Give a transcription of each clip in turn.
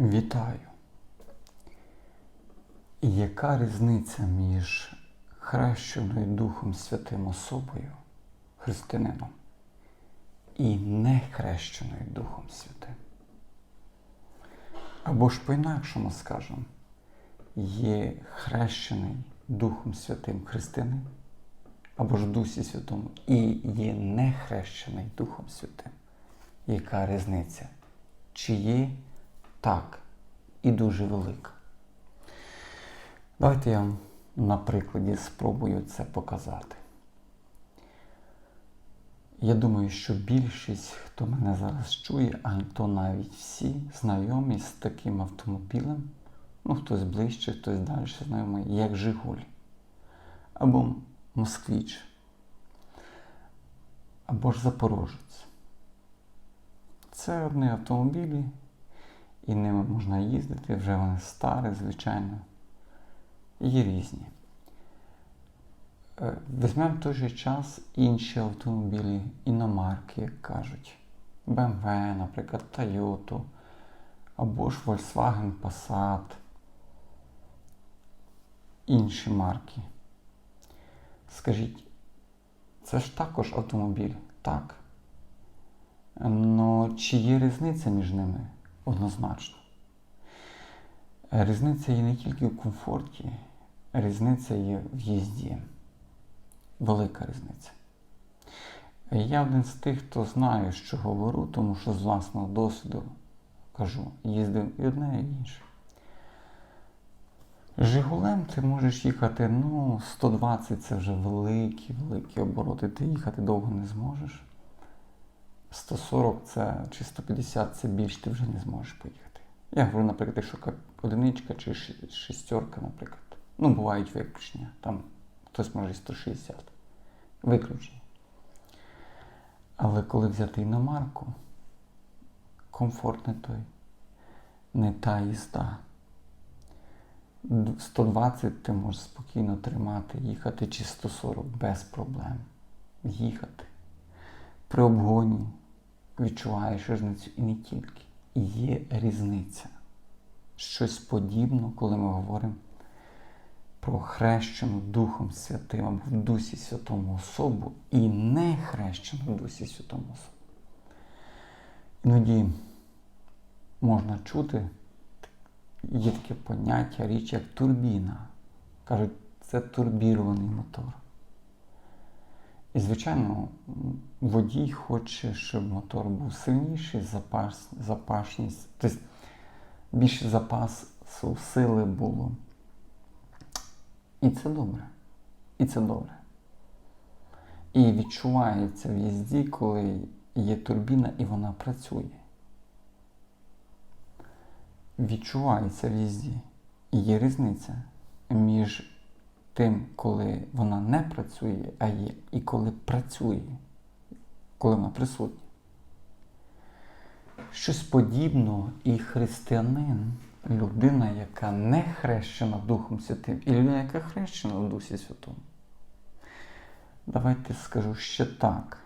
Вітаю. Яка різниця між хрещеною Духом Святим особою, християнином, і нехрещеною Духом Святим? Або ж по-інакшому скажемо, є хрещений Духом Святим християнин, або ж Дусі Святому, і є нехрещений Духом Святим. Яка різниця? Чи є так і дуже велика? Давайте я вам на прикладі спробую це показати. Я думаю, що більшість, хто мене зараз чує, а то навіть всі знайомі з таким автомобілем, ну хтось ближче, хтось далі знайомий, як Жигуль, або Москвіч, або ж Запорожець. Це одні автомобілі, і ними можна їздити, вже вони старі, звичайно, є різні. Е, Візьмемо в той же час інші автомобілі, іномарки, як кажуть. BMW, наприклад, Toyota, або ж Volkswagen Passat, інші марки. Скажіть, це ж також автомобіль, так? Но чи є різниця між ними? Однозначно. Різниця є не тільки в комфорті, різниця є в їзді. Велика різниця. Я один з тих, хто знає, що говорю, тому що з власного досвіду кажу, їздив і одне, і інше. Жигулем ти можеш їхати, ну, 120 це вже великі, великі обороти. Ти їхати довго не зможеш. 140 це чи 150 це більш ти вже не зможеш поїхати. Я говорю, наприклад, якщо одиничка чи ші- шістерка, наприклад. Ну, бувають виключення. Там хтось може і 160. Виключення. Але коли взяти іномарку, комфорт не той, не та їзда. Д- 120 ти можеш спокійно тримати, їхати чи 140 без проблем. Їхати при обгоні відчуваєш різницю і не тільки. Є різниця. Щось подібне, коли ми говоримо про хрещену Духом Святим або в Дусі Святому особу і не хрещену в Дусі Святому особу. Іноді можна чути, є таке поняття, річ як турбіна. Кажуть, це турбірований мотор. І, звичайно, водій хоче, щоб мотор був сильніший, запас, запашність, тобто більше запасу сили було. І це добре. І це добре. І відчувається в їзді, коли є турбіна і вона працює. Відчувається в їзді. І є різниця між тим, коли вона не працює, а є, і коли працює, коли вона присутня. Щось подібного і християнин, людина, яка не хрещена Духом Святим, і людина, яка хрещена в Дусі Святому. Давайте скажу ще так.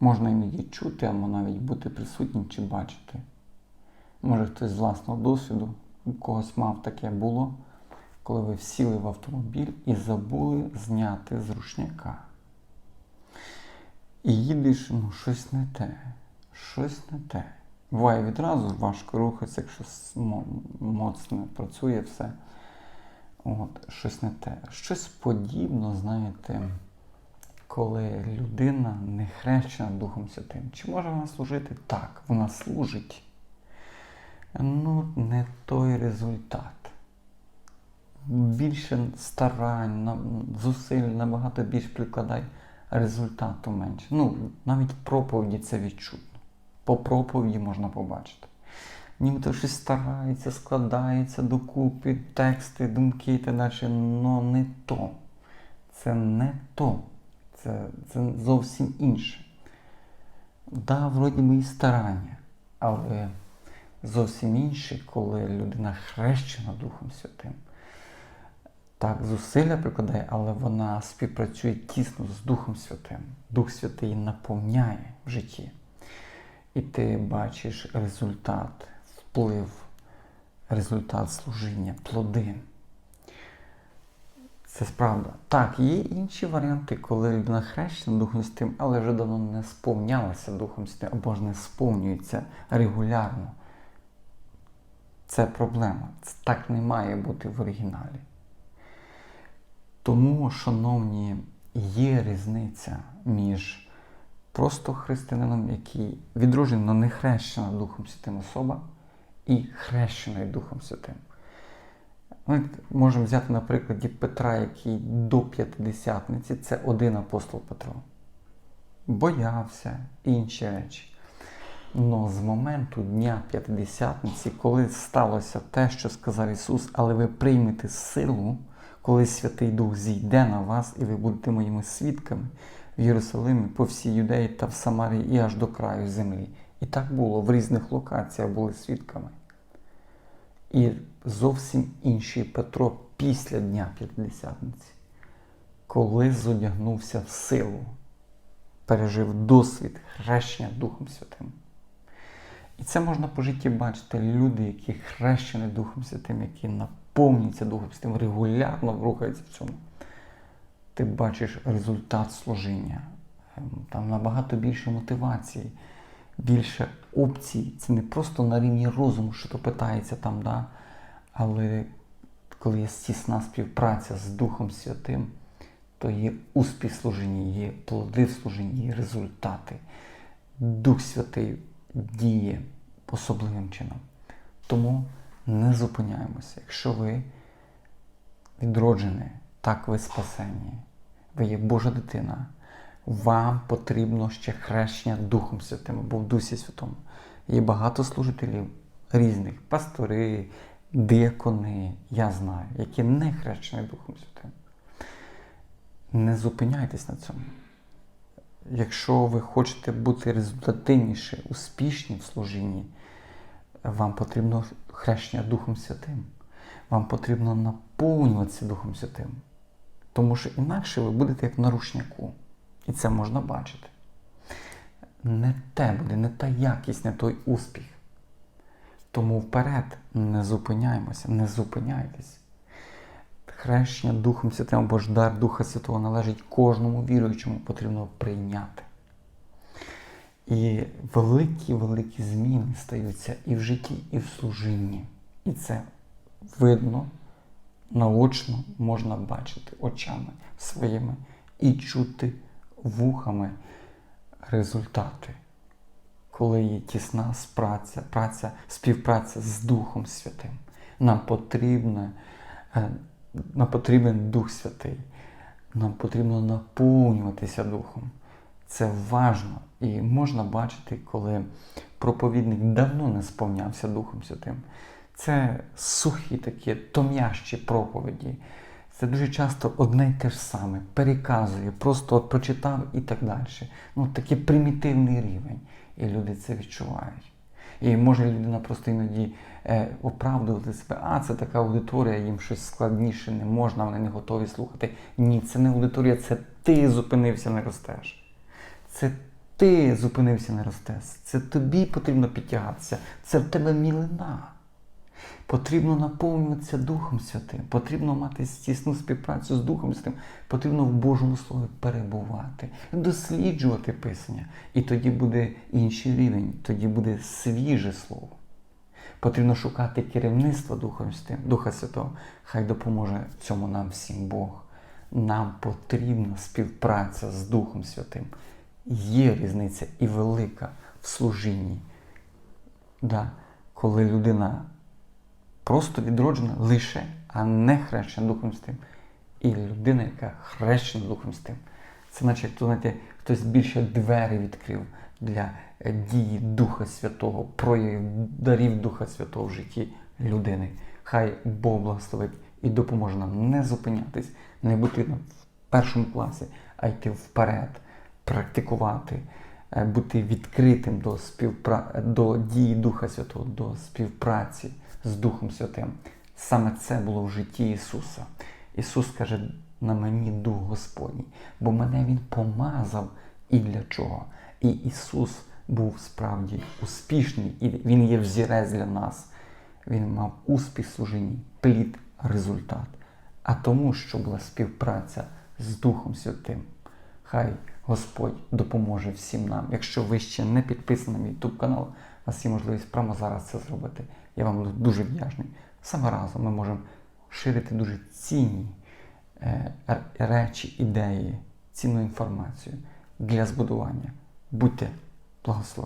Можна іноді чути, або навіть бути присутнім чи бачити. Може хтось з власного досвіду, у когось мав таке було, коли ви сіли в автомобіль і забули зняти з рушника. І їдеш, ну, щось не те, щось не те. Буває відразу важко рухатися, якщо моцно працює все. От, щось не те. Щось подібне, знаєте, коли людина не хрещена Духом Святим. Чи може вона служити? Так, вона служить. Ну, не той результат. Більше старань, зусиль набагато більш прикладай, результату менше. Ну, навіть в проповіді це відчутно. По проповіді можна побачити. Нібито щось старається, складається докупи, тексти, думки і так далі. Но не то. Це не то. Це, це зовсім інше. Да, вроді би і старання, але зовсім інше, коли людина хрещена Духом Святим. Так, зусилля прикладає, але вона співпрацює тісно з Духом Святим. Дух Святий її наповняє в житті. І ти бачиш результат, вплив результат служіння, плоди. Це справда. Так, є інші варіанти, коли людина хрещена Духом Святим, але вже давно не сповнялася Духом Святим, або ж не сповнюється регулярно. Це проблема. Це так не має бути в оригіналі. Тому, шановні, є різниця між просто християнином, який відроджений, але не хрещена Духом Святим особа, і хрещеною Духом Святим. Ми можемо взяти на прикладі Петра, який до п'ятидесятниці, це один апостол Петро. Боявся інші речі. Но з моменту Дня П'ятидесятниці, коли сталося те, що сказав Ісус, але ви приймете силу, коли Святий Дух зійде на вас, і ви будете моїми свідками в Єрусалимі, по всій Юдеї та в Самарії і аж до краю землі. І так було, в різних локаціях були свідками. І зовсім інший Петро після Дня П'ятидесятниці, коли зодягнувся в силу, пережив досвід хрещення Духом Святим. І це можна по житті бачити. Люди, які хрещені Духом Святим, які наповнюються Духом Святим, регулярно рухаються в цьому. Ти бачиш результат служіння. Ем, Там набагато більше мотивації, більше опцій. Це не просто на рівні розуму, що то питається там, да? але коли є тісна співпраця з Духом Святим, то є успіх в служінні, є плоди в служінні, є результати. Дух Святий діє особливим чином. Тому не зупиняємося. Якщо ви відроджені, так ви спасені, ви є Божа дитина, вам потрібно ще хрещення Духом Святим або в Дусі Святому. Є багато служителів різних, пастори, диакони, я знаю, які не хрещені Духом Святим. Не зупиняйтесь на цьому. Якщо ви хочете бути результативніші, успішні в служінні, вам потрібно хрещення Духом Святим. Вам потрібно наповнюватися Духом Святим. Тому що інакше ви будете як на рушняку. І це можна бачити. Не те буде, не та якість, не той успіх. Тому вперед не зупиняємося, не зупиняйтесь. Хрещення Духом Святим або ж дар Духа Святого належить кожному віруючому, потрібно прийняти. І великі-великі зміни стаються і в житті, і в служінні. І це видно, наочно можна бачити очами своїми і чути вухами результати, коли є тісна спраця, праця, співпраця з Духом Святим. Нам потрібно, е, нам потрібен Дух Святий. Нам потрібно наповнюватися Духом. Це важно і можна бачити, коли проповідник давно не сповнявся Духом Святим. Це сухі такі том'ящі проповіді. Це дуже часто одне й те ж саме, переказує, просто прочитав і так далі. Ну, такий примітивний рівень. І люди це відчувають. І може людина просто іноді е, оправдувати себе, а це така аудиторія, їм щось складніше не можна, вони не готові слухати. Ні, це не аудиторія, це ти зупинився, не ростеш. Це ти зупинився, не ростеш. Це тобі потрібно підтягатися. Це в тебе мілина. Потрібно наповнюватися Духом Святим, потрібно мати тісну співпрацю з Духом Святим, потрібно в Божому Слові перебувати, досліджувати Писання. І тоді буде інший рівень, тоді буде свіже слово. Потрібно шукати керівництво Духом Святим, Духа Святого. Хай допоможе цьому нам всім Бог. Нам потрібна співпраця з Духом Святим. Є різниця і велика в служінні. Да, коли людина просто відроджена лише, а не хрещена Духом Святим. І людина, яка хрещена Духом Святим. Це наче хто, знаєте, хтось більше двері відкрив для е, дії Духа Святого, проявів дарів Духа Святого в житті людини. Хай Бог благословить і допоможе нам не зупинятись, не бути в першому класі, а йти вперед, практикувати, е, бути відкритим до, співпра... до дії Духа Святого, до співпраці з Духом Святим. Саме це було в житті Ісуса. Ісус каже, на мені Дух Господній, бо мене Він помазав і для чого. І Ісус був справді успішний, і Він є взірець для нас. він мав успіх служінні, плід, результат, а тому, що була співпраця з Духом Святим. Хай Господь допоможе всім нам. Якщо ви ще не підписані на мій YouTube канал, у вас є можливість прямо зараз це зробити. Я вам буду дуже вдячний. Саме разом ми можемо ширити дуже цінні е, речі, ідеї, цінну інформацію для збудування. Будьте благословені.